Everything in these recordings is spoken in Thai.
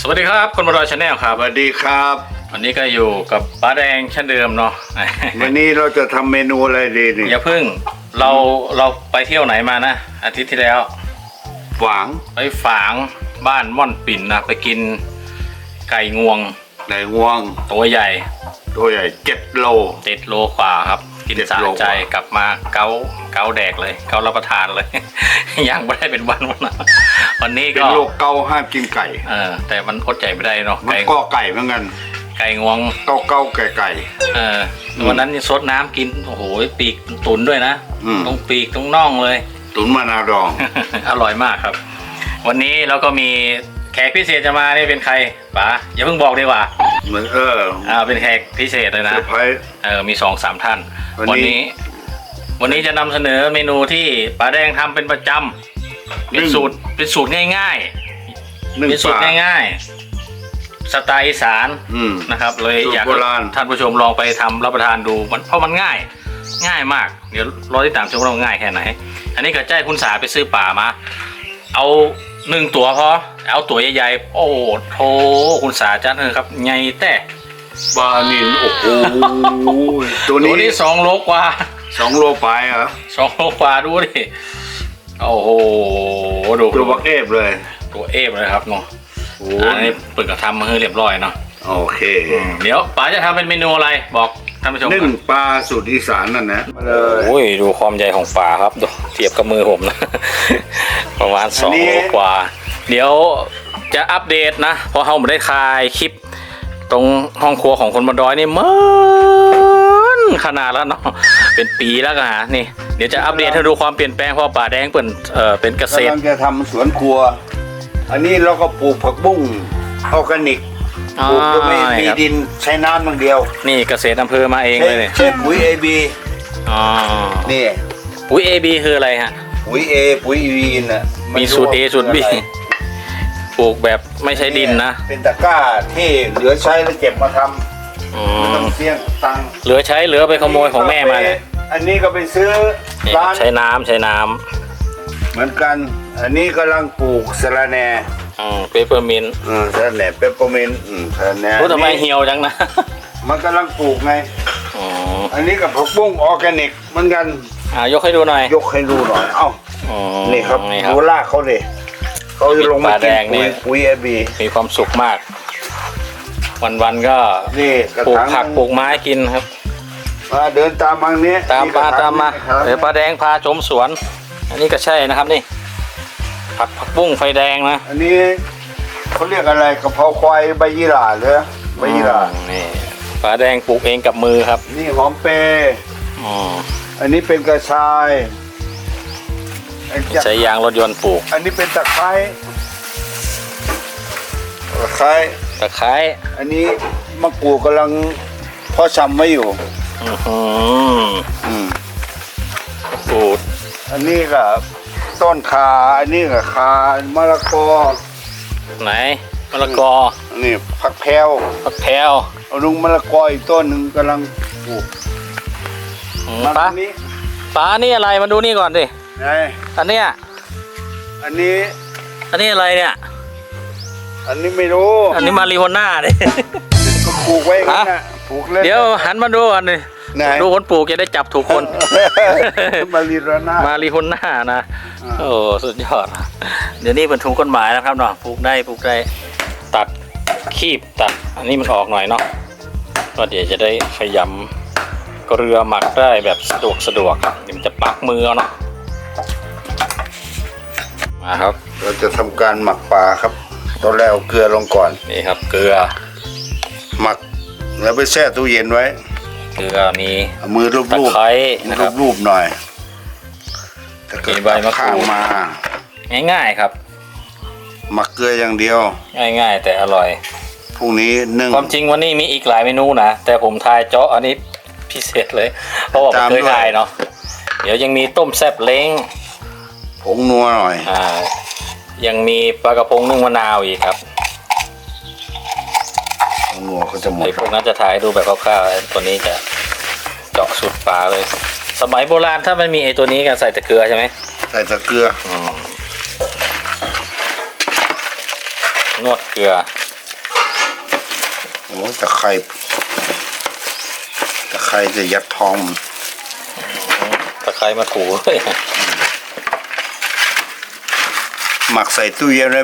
สวัสดีครับคนบรอยชาแนลครับสวัสดีครับ วันนี้ก็อยู่กับป้าแดงเช่นเดิมเนาะวันนี้เราจะทำเมนูอะไรดีนี่อย่าพึ่งเราเราไปเที่ยวไหนมานะอาทิตย์ที่แล้วหวางไปฝางบ้านม่อนปิ่นนะไปกินไก่งวงในง่วง ตัวใหญ่ ตัวใหญ่เจ็ดโลเจ็ดโลกว่าครับ กินเจ็ดสะโลใจกว่ากลับมาเกาเกาแดกเลย เการับประทานเลย ยังไม่ได้เป็นวันวันนะวันนี้เป็นก็โรคเกาห้ามกินไก่เออแต่มันอดใจไม่ได้เนาะมันไก่ก็ไก่เหมือนกันไก่งวงเกาเกาไก่ไก่เออวันนั้นนี่ซดน้ำกินโอ้โหปีกตุนด้วยนะอืมตรงปีกตรงน่องเลย ตุ๋นมะนาวดอง อร่อยมากครับ วันนี้เราก็มีแขกพิเศษจะมานี่เป็นใครป๋าอย่าเพิ่งบอกดีกว่า เหมือนเอออ่าเป็นแขกพิเศษเลยเซนะ อร์ไพรส์ เออมีสองสามท่าน วันนี้ วันนี้จะนำเสนอเมนูที่ป๋าแดงทำเป็นประจำเป็นสูตรเป็นสูตรง่ายนึ่ๆงเป็นปสูตรลาง่ายๆ สไตล์อีสานอืม นะครับ เลยสูตรอยากโบราณ ให้ท่านผู้ชมลองไปทำรับประทานดูมันเพราะมันง่าย ง่ายมาก เดี๋ยวรอที่ตามชมว่ามันง่ายแค่ไหน อันนี้ก็แจ้คุณสาไปซื้อป่ามา เอาหนึ่งตัวพอ เอาตัวใหญ่ๆ โอ้โถคุณสาจัดเลยครับใหญ่แต่ปลานินโอ้โหตัวตัวนี้นี้สองโลกว่าสองโลไปเหรอสองโลกว่าดูดิโอ้โหดูตัวบักเอฟเลย ตัวเอฟเลยครับเนาะโอ้อันนี้เปิดกระทำมาให้เรียบร้อยเนาะโอเคเดี๋ยวป๋าจะทำเป็นเมนูอะไรบอกท่านผู้ชมนึ่งก่อนปลาสูตรอีสานนั่นนะมาเลยโอ้ยดูความใหญ่ของฝาครับดูเทียบกับมือผมนะ ประมาณสองโลกว่า เดี๋ยวจะอัปเดตนะเพราะเขาไม่ได้คายคลิป ตรงห้องครัวของคนบนดอยนี่เหมันขนาดแล้วเนาะเป็นปีแล้วกันฮะนี่เดี๋ยวจะอัปเดตให้ดูความเปลี่ยนแปลงเพราะป่าแดงเปิ่นเออเป็นเกษตรกำลังจะทำสวนครัว อันนี้เราก็ปลูกผักบุ้งออร์แกนิกอ๋อปลูกโดยไม่มีครับดินใช้น้ำอย่างเดียวนี่เกษตรอำเภอมาเองใช้เลยเนี่ยใช้ปุ๋ยเอบีอ๋อนี่ปุ๋ย AB คืออะไรฮะ ปุ๋ยเอปุ๋ยวีน่ะนมีสูตร A สูตร B อะไร ปลูกแบบไม่ใช้ดินนะเป็นตะกร้าที่เหลือใช้แล้วเก็บมาทอืำไม่ต้อมงเสี่ยงตังค์เหลือใช้เหลือไปขโมยของแม่มาเนี่ยอันนี้ก็ไปซื้อนี่ร้านใช้น้ำใช้น้ำเหมือนกัน อันนี้กำลังปลูกสะระแหน่อืมเปเปอร์มินต์อืมสะระแหน่เปปเปอร์มินต์อืมสะระแหน่รู้ทำไมอันนี้เหี่ยวจังนะมันกำลังปลูกไงอ๋ออันนี้กับผักบุ้งออร์แกนิกเหมือนกัน อ่ายกให้ดูหน่อยยกให้ดูหน่อย เอ้าอ๋อนี่ครับนี่ครับดูลากเขาเลย เขาจะลงมาปลาแดกินงนี่ปุ๋ยปุ๋ยเอบีมีความสุขมากวันๆก็นี่กระปลูกถางผักปลูกไม้กินครับ มาเดินตามมังนี้ตามกระมาถงตามมาครับเดี๋ยวป้าแดงพาชมสวน อันนี้ก็ใช่นะครับนี่ ผักผักบุ้งไฟแดงนะอันนี้เขาเรียกอะไรกะเพราควายใบยี่หร่าเลยใบยี่หร่าอืมนี่ป้าแดงปลูกเองกับมือครับนี่หอมเปรย์อ๋ออันนี้เป็นกระชายไอ้จะ ใช้ยางรถยนต์ปลูก อันนี้เป็นตะไคร้ตะไคร้ตะไคร้อันนี้มะกรูดกำลังเพ่อชำไว้อยู่อื้อหืออืมปลูกอันนี้ก็ต้นคาอันนี้ก็คามะละกอไหนมะละกออันนี่ผักแพรวผักแพรวเอาลุงมะละกออีกต้นหนึ่งกำลังปลูกอืมมาป้าตรงนี้ป้านี่อะไรมาดูนี่ก่อนดิ ไงอันเนี้ยอันนี้ อันนี้อะไรเนี่ย อันนี้ไม่รู้อันนี้มาริโฮน่าดิก็ปลูกไว้กันนะปลูกเล่น เดี๋ยวหันมาดูกันดิไหน ดูคนปลูกจะได้จับถูกคน มารีรนา มาริโฮน่านะ อ่า โอ้สุดยอด เดี๋ยวนี้เป็นถูกกฎหมายนะครับเนาะปลูกได้ปลูกได้ตัดคีบตัด อันนี้มันออกหน่อยเนาะก็เดี๋ยวจะได้ขยำเกลือหมักได้แบบสะดวกสะดวกเดี๋ยวมันจะปักมือเอาเนาะ มาครับ เราจะทำการหมักปลาครับ ตอนแรกเอาเกลือลงก่อน นี่ครับเกลือหมักแล้วไปแช่ตู้เย็นไว้เกลือมีเอามือรูปตะรูปไคร้นะครับ รูปๆหน่อยแต่ก็มีใบมะกรูด ข้างมา ง่ายๆครับ หมักเกลืออย่างเดียว ง่ายๆ แต่อร่อย พรุ่งนี้นึ่ง ความจริงวันนี้มีอีกหลายเมนูนะ แต่ผมทายเจาะอันนี้พิเศษเลย เพราะว่าผมตามเคยด้วยทายเนาะ เดี๋ยวยังมีต้มแซ่บเล้งผงนัวหน่อย อ่า ยังมีปลากระพงนึ่งมะนาวอีกครับผงนัวก็จะหมดไอ้พวกนั้นจะถ่ายให้ดูแบบคร่าวๆไอ้ตัวนี้จะเจาะสุดปลาเลย สมัยโบราณถ้ามันมีไอ้ตัวนี้กันใส่แต่เกลือใช่ไหมใส่ตะเกลือ อืมนวดเกลือ โอ้ตะไคร้ตะไคร้จะยัดท้องมัน ตะไคร้มาถูเลยหมักใส่ตู้เย็นไว้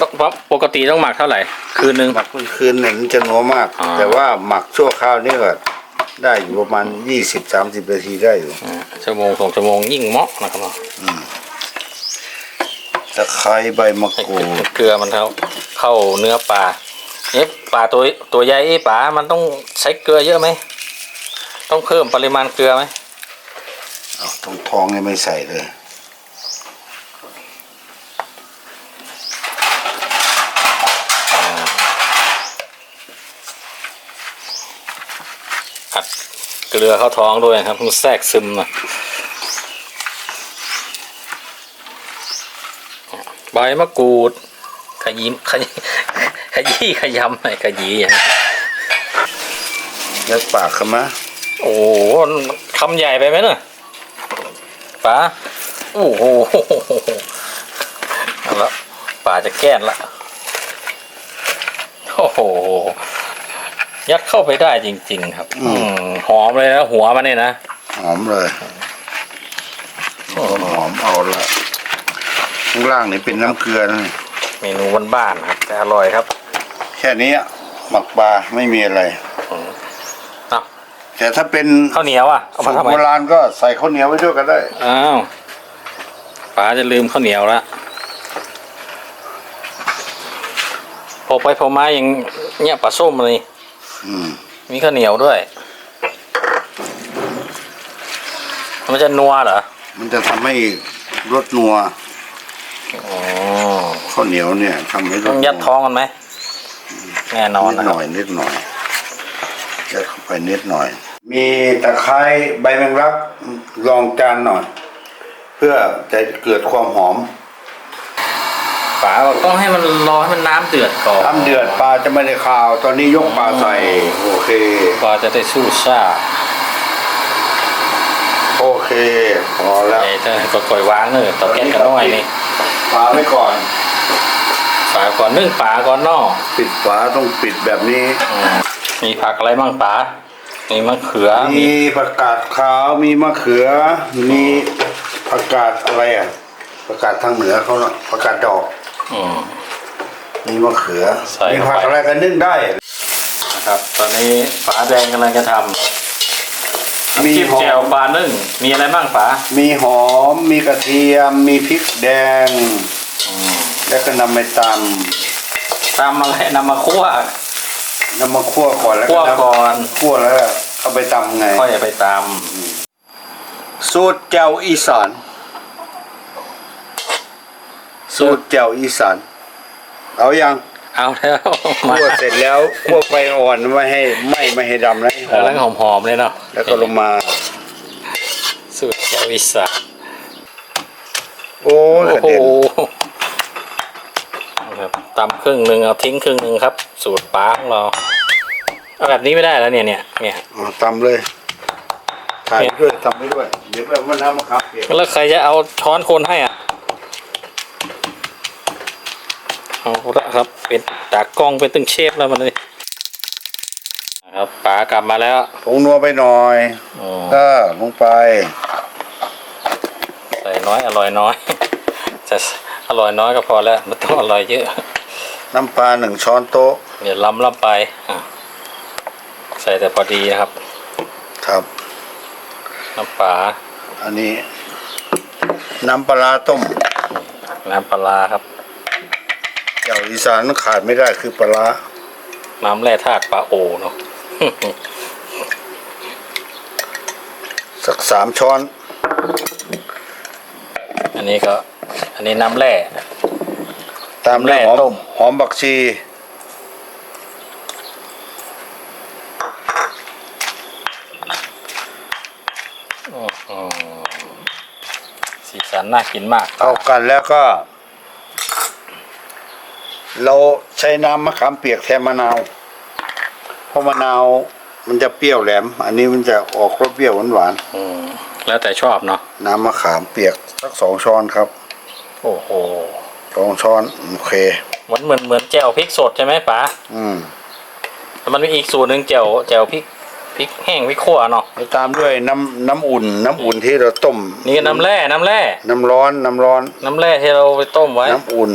ต้องปกติต้องหมักเท่าไหร่ คืนนึงหมักกลางคืนเนี่ยมันจะนัวมากอ่าแต่ว่าหมักชั่วคราวนี่ก็ได้อยู่ประมาณยี่สิบสามสิบนาทีได้อยู่อ่าชั่วโมงสองชั่วโมงยิ่งเหมาะนะครับเนาะตะไคร้ใบมะให้กรูดเกลือมันเข้าเข้าเนื้อปลาเอ๊ะปลาตัวตัวใหญ่ปลามันต้องใช้เกลือเยอะไหมต้องเพิ่มปริมาณเกลือไหม เอาตรงท้องนี่ไม่ใส่เลยอัดเกลือเข้าท้องด้วยนะครับมันแทรกซึมนะใบมะกรูด ขยิมขยขยี้ขยำหน่อยขยี้อย่างนี้ยัดปากเข้ามา โอ้โหคำใหญ่ไปไหมเนอะ ป๋าโอ้โหเอาละป๋าจะแก้นละโอ้โหยัดเข้าไปได้จริง ๆ ครับ อืมหอมเลยนะหัวมันเนี่ยนะหอมเลยหอมหอมเอาละข้างล่างนี่เป็นน้ำเกลือนะเมนูบ้านๆครับแต่อร่อยครับ แค่นี้อะหมักปลาไม่มีอะไรอ้าว แต่ถ้าเป็นข้าวเหนียวอะเอาสูมาตรทำไมโบราณก็ใส่ข้าวเหนียวไว้ด้วยก็ได้ อ้าวป๋าจะลืมข้าวเหนียวละพอไปพอมาอย่างเนี่ยปลาส้มเลยอืมมีข้าวเหนียวด้วย มันจะนัวเหรอมันจะทำให้รสนัวอ๋อข้าวเหนียวเนี่ยทำให้รสต้องยัดนัวท้องกันไหมแน่นอนนิดนะหครับน่อยนิดหน่อยยัดเข้าไปนิดหน่อย มีตะไคร้ใบแมงลักรองจานหน่อย เพื่อจะเกิดความหอมป๋าบอกต้องให้มันรอให้มันน้ำเดือดก่อนน้ำเดือดปลาจะไม่ได้ขาว ตอนนี้ยกปลาใส่โอเคกว่าจะได้สู้ซ่าโอเคพอแล้วไอ้เจ้าก็ก่อยวางเนอะต่อแก๊สกันน้อยนี่ปลาไว้ก่อนฝาก่อนนึ่งป๋าก่อนเนอกปิดฝาต้องปิดแบบนี้มีผักอะไรบ้างป๋า มีมะเขือมีผักกาดขาวมีมะเขือ มีผักกาดอะไรอะผักกาดทางเหนือเขาเนาะผักกาดดอกอืมมีมะเขือใส่มีเข้าไปผักอะไรกันนึ่งได้นะครับ ตอนนี้ป๋าแดงกำลังจะทำมีจิ้มหอแจ่วมปลานึ่ง มีอะไรบ้างป๋ามีหอม มีกระเทียม มีพริกแดงแล้วก็นำไปตตำอะไรนำมาคั่วำนำมาคั่วก่อนแล้วคั่วก็นำก่อนคั่วแล้วเอาไปตำไงค่อยไปตสูตรแจ่วอีสานำสูตรแจ่วอีสานเอายังเอาแล้วมาคั่วเสร็จแล้วคั่วไฟอ่อนไม่ให้ไหม้ไม่ให้ดำนะให้หอแล้วมหอมๆเลยเนาะแล้วก็ลงมา สูตรเจ้าวิสานโอ้ยกโอ้ระโหเด็นครับ ตำครึ่งหนึ่งเอาทิ้งครึ่งหนึ่งครับ สูตรป้าของเราเอาแบบนี้ไม่ได้แล้วเนี่ยเนี่ยเนี่ยเอาตำเลยถ่ายไปด้วยตำไปด้วย เดี๋ยวแบบมันน้ำมะขามเปียกแล้วใครจะเอาช้อนคนให้อะเอาละครับ เป็นตากล้องเป็นตึงเชฟแล้วมันเลยนะครับป๋ากลับมาแล้วผงนัวไปหน่อยอืมก็ลงไปใส่น้อยอร่อยน้อย จะอร่อยน้อยก็พอแล้วไม่ต้องอร่อยเยอะ น้ำปลาหนึ่งช้อนโต๊ะ เดี๋ยวล้ำล้ำไปอะใส่แต่พอดีนะครับ ครับ น้ำปลาอันนี้ น้ำปลาร้าต้ม น้ำปลาร้าครับแจ่วอีสานขาดไม่ได้คือปลาร้าน้ำแร่ธาตุปลาโอเนาะ สักสามช้อน อันนี้ก็ อันนี้น้ำแร่ ตามด้วยหอแร่ต้มมหอมบักชีอืมสีสันน่ากินมากเข้ากันแล้วก็ เราใช้น้ำมะขามเปียกแทนมะนาว เพราะมะนาวมันจะเปรี้ยวแหลม อันนี้มันจะออกรสเปรี้ยวหวานอืมแล้วแต่ชอบเนาะๆน้ำมะขามเปียกสักสองช้อนครับ โอ้โห สองช้อนโอเค เหมือนเหมือนเหมือนแจ่วพริกสดใช่ไหมป๋าอืมแต่มันมีอีกสูตรหนึ่งแจ่วแจ่วพริกพริกแห้งพริกขั่วเนาะแล้วตามด้วยน้ำน้ำอุ่น น้ำอุ่นที่เราต้ม นี่ก็น้ำแร่น้ำแร่น้ำร้อนน้ำร้อน น้ำแร่ที่เราไปต้มไว้น้ำอุ่น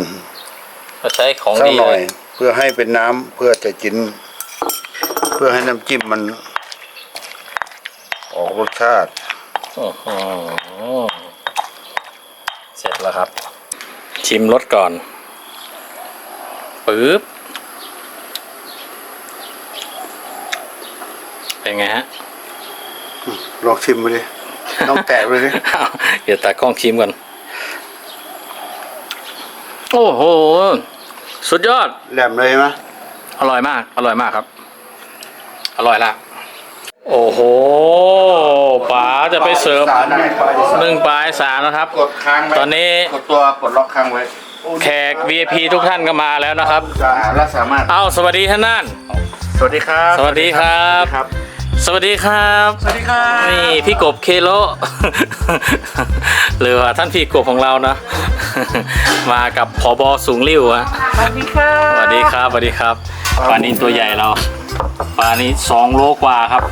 เราใช้ของสักดีหน่เลอยยเพื่อให้เป็นน้ำเพื่อจะกิน เพื่อให้น้ำจิ้มมัน ออกรสชาติ อื้อหือเสร็จแล้วครับ ชิมรสก่อนปึ๊บเป็นไงฮะลองชิมไปดิลองแตะไปดิอ้าวเดี๋ยวตากล้องชิมก่อนโอ้โห สุดยอด แหลมเลยไหมอร่อยมาก อร่อยมากครับ อร่อยละ โอ้โหป๋าจะไปเสริมสารให้ไปหนึ่งปลายสารนะครับ กดค้างไว้ตอนนี้ กดตัวปลดล็อกค้างไว้แขก VIP ทุกท่านก็มาแล้วนะครับและสามารถเอ้าสวัสดีท่านนั่น สวัสดีครับสวัสดีครับครับ สวัสดีครับ สวัสดีครับ นี่พี่กบเคโล หรือว่าท่านพี่กบของเรานะ มากับผอบอสูงริ้วอะสวัสดีครับสวัสดีครับสวัสดีครับ ปลานี้ตัวใหญ่เราปลานี้สองโลกว่าครับ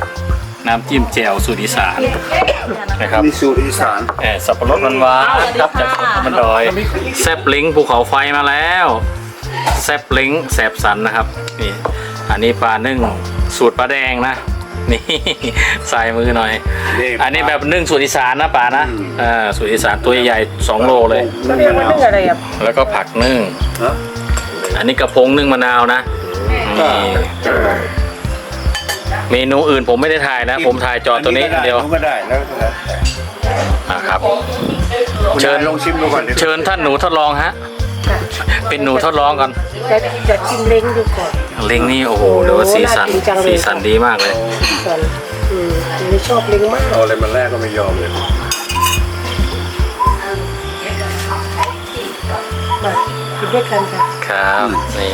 น้ำจิ้มแจ่วสูตรอีสานนะครับนี่สูตรอีสานแอบสับปะรดหวานๆครับจากสวนมันดอยแซบลิงภูเขาไฟมาแล้วแซบลิงแสบสันนะครับนี่อันนี้ปลานึ่งสูตรปลาแดงนะนี่ใส่มือหน่อย อันนี้แบบนึ่งสูตรอีสานนะป่านะอ่าสูตรอีสานตัวใหญ่ๆสองโลเลยเขาเรียกว่านึ่งอะไรอะแล้วก็ผักนึ่งฮะอันนี้กระพงนึ่งมะนาวนะนี่ เมนูอื่นผมไม่ได้ถ่ายนะ ผมถ่ายจอตัวนี้เดียวอัก็ได้แล้วก็แล้วแต่นะครับคุณเชิญนายลองชิมดูก่อนดิเชิญท่านหนูทดลองฮะ เป็นหนูทดลองก่อนจะจะชิมเล้งดูก่อนเล้งนี่โอ้โหเดี๋ยวสีสันน่ากินจังเลยสีสันดีมากเลยก่อนอืมไม่ชอบเล้งมากเอาอะไรมาแรกก็ไม่ยอมเลยมากินด้วยกันค่ะครับนี่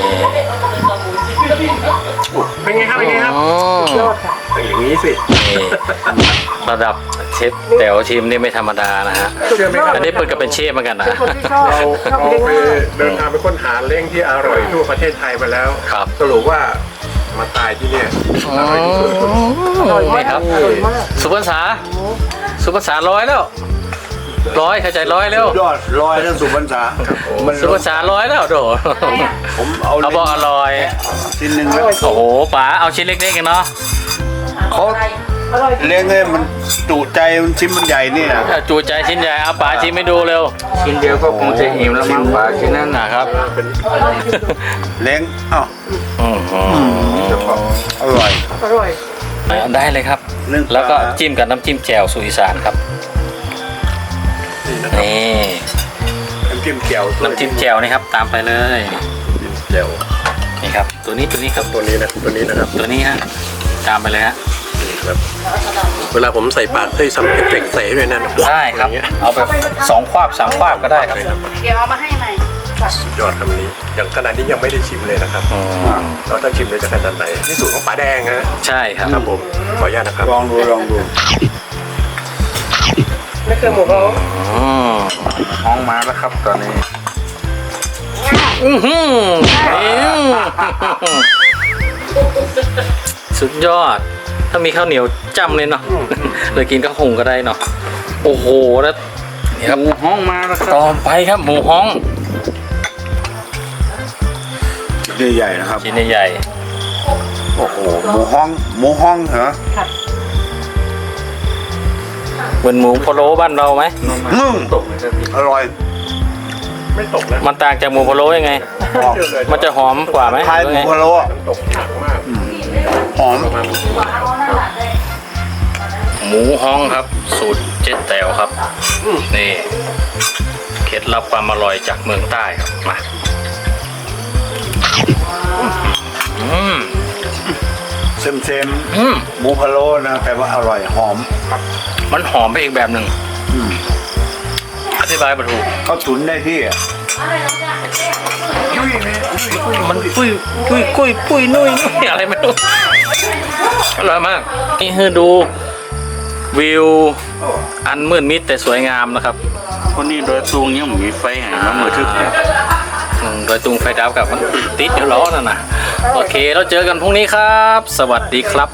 เป็นไงครับ เป็นไงครับอ๋อยอดค่ะอย่างนี้สินี่ระดับเชฟแต๋วชิมนี่ไม่ธรรมดานะฮะสุดยอดอันนี้เปิดกับเป็นเชฟเหมือนกันนะเป็นคนที่ชอบชอบเราเล้งไปมาก เดินทางไปค้นหาเล้งที่อร่อยทั่วประเทศไทยมาแล้ว ครับ สรุปว่ามาตายที่เนี่ยอร่อยที่สุด อร่อยมานี่กครับ อร่อยมาก สุภาษา สุภาษาร้อยแล้ว ร้อยเข้าใจร้อยแล้วยอดลอยทั้งสุพรรณษามันสุภาษาร้อยแล้วโดผมเอาเขาบอกอร่อย ชิ้นหนึ่งอแล้วร่อยจริโอ้งโหป๋าเอาชิ้นเล็กๆกันเนาะเขาอร่อยจริงเลี้ยงให้มันจุใจมันชิ้นมันใหญ่นี่นะถ้าจูใจชิ้นใหญ่เอาป๋าชิมให้ดูเร็วชิ้นเดียวก็คงจะอิ่มแล้วมั้งปลาชิ้นนั้นนะครับเลี้ยงอ้าวอื้อหืออร่อย อร่อย ได้เลยครับ นึ่งปาแล้วก็จิ้มกับน้ำจิ้มแจ่วสุริสานครับ นี่นะครับนี่ น้ำจิ้มแจ่วน้ำจิ้มแจ่วนี่ครับ ตามไปเลยแจ่วนี่ครับ ตัวนี้ตัวนี้ครับ ตัวนี้นะตัวนี้นะครับตัวนี้ฮะ ตามไปเลยฮะนี่ครับ เวลาผมใส่ปากให้ซัมเอฟเฟกต์ใส่ให้ด้วยนะได้ครับ อย่างเงี้ยเอาแบบสองควาบสามควาบก็ได้ครับเดี๋ยวเอามาให้ใหม่สุดยอดคำนี้ อย่างขนาดนี้ยังไม่ได้ชิมเลยนะครับอืมเราถ้าชิมเลยจะขนาดไหนนี่สูตรของป๋าแดงฮะใช่ครับ ครับผมขออนุญาตนะครับ ลองดูลองดู ไม่เคยหมูเขาอืมห้องมาแล้วครับตอนนี้ อื้อหือสุดยอด ถ้ามีข้าวเหนียวจ้ำเลยเนาะเลยกินข้าวหุงก็ได้เนาะ โอ้โหแล้วนี่ครับห้องมาแล้วครับต่อไปครับหมูฮ้องชิ้นใหญ่ๆนะครับชิ้นใหญ่โอ้โหหมูห้องหมูห้องเหรอๆ เหมือนหมูพะโล้บ้านเราไหมอืมอร่อยไม่ตกนะมันต่างจากหมูพะโล้ยังไงหอมเยอะเลยมันจะหอมกว่าไหมคล้ายหหรือมูไงพะโล้อะน้ำตกหนักมากหอมหมูฮ้องครับ สูตรเจ๊แต๋วครับนี่เคล็ดลับความอร่อยจากเมืองใต้ครับมาอืมเซ็มเซมอืมหมูพะโล้นะแต่ว่าอร่อยหอม มันหอมไปอีกแบบหนึ่งอืมอธิบายมาถูกเขาตุ๋นได้ที่อะมันปุ้ยปุ้ยกุ้ยปุ้ยนุ่ยนุ่ยอะไรไม่รู้อร่อยมาก นี่คือดูวิวอันมืดมิดแต่สวยงามนะครับคนนี้โดยตูงยังมีไฟให้มามือทึกเนี่ยอืมโดยตุงไฟดับกับมันติดอยู่ล้อนั่นนะโอเค เราเจอกันพรุ่งนี้ครับ สวัสดีครับ